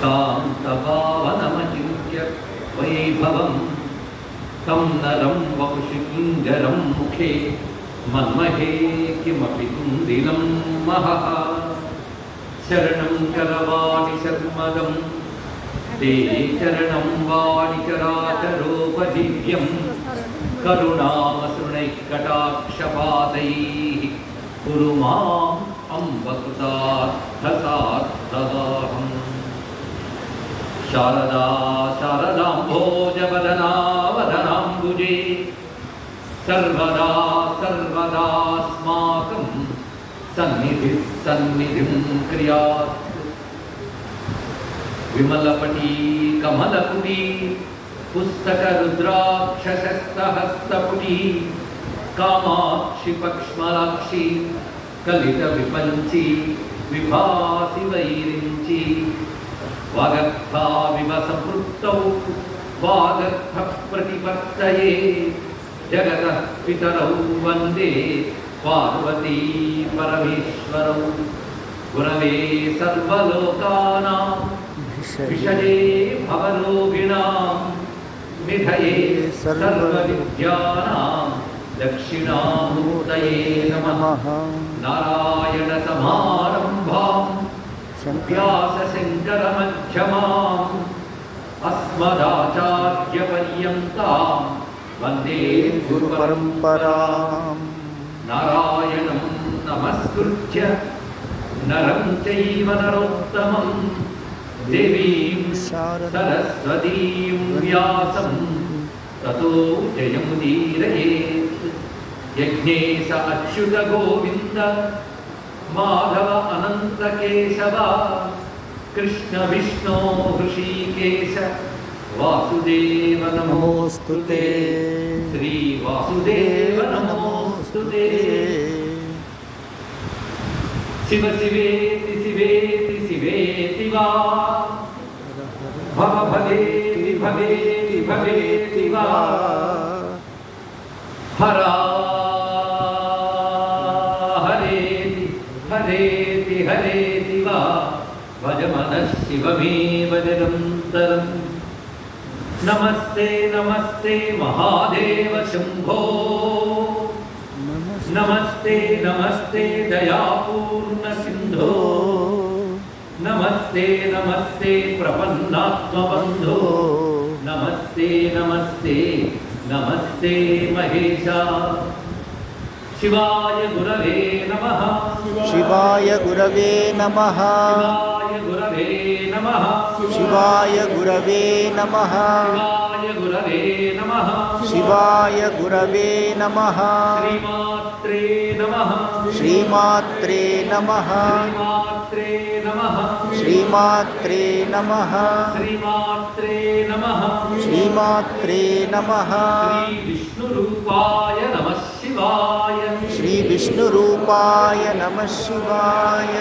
शान्तभावनमचिन्त्य वैभवं तं नरं वपुषि किङ्गरं मुखे। मन्महे किमपि कुन्दिनं महः। शरणं शर्मदं ते चरणं वाणिकराचरोपजीव्यं करुणामसृणैः कटाक्षपातैः कुरु माम् अम्बकृतार्थसार्थवाहम् शारदा शारदाम्भोजवदना वदनाम्बुजे सर्वदा सर्वदास्माकं सन्निधिः सन्निधिं क्रियात् विमलपटी कमलपुटी पुस्तकरुद्राक्षशस्तहस्तपुटी कामाक्षि पक्ष्मलाक्षि कलितविपञ्ची विभासि वैरिञ्ची वागर्थाविव सम्पृक्तौ वागर्थप्रतिपत्तये जगतः पितरौ वन्दे पार्वती परमेश्वरौ गुरवे सर्वलोकानां विषये भवरोगिणां निधये सर्वविद्यानां दक्षिणामूर्तये नमः नमः नारायणसमारम्भाम् व्यासशङ्करमध्यमाम् वन्दे गुरुपरम्पराम् गुरुपरम्पराम् नारायणं नमस्कृत्य नरं चैव नरोत्तमं देवीं सरस्वतीं व्यासं ततो जयमुदीरयेत् यज्ञेश अच्युतगोविन्द माधव अनन्तकेशव कृष्ण विष्णो हृषीकेश वासुदेव नमोऽस्तु ते श्रीवासुदेव नमोऽस्तु शिव शिवेति शिवेति शिवेति वा। भव भवेति भवेति भवेति वा। हरा हरेति हरेति हरेति वा। भज मनः शिवमेव निरन्तरम्। नमस्ते नमस्ते, महादेव शंभो। नमस्ते नमस्ते, दयापूर्ण सिंधो। नमस्ते नमस्ते, प्रपन्नात्मबंधो। नमस्ते नमस्ते नमस्ते, महेशा। शिवाय गुरवे नमः। शिवाय गुरवे नमः। शिवाय गुरवे नमः। शिवाय गुरवे नमः। शिवाय गुरवे नमः। शिवाय गुरवे नमः। श्रीमात्रे नमः। श्रीमात्रे नमः। श्रीमात्रे नमः। श्रीमात्रे नमः। श्रीमात्रे नमः। श्रीविष्णुरूपाय नमः शिवाय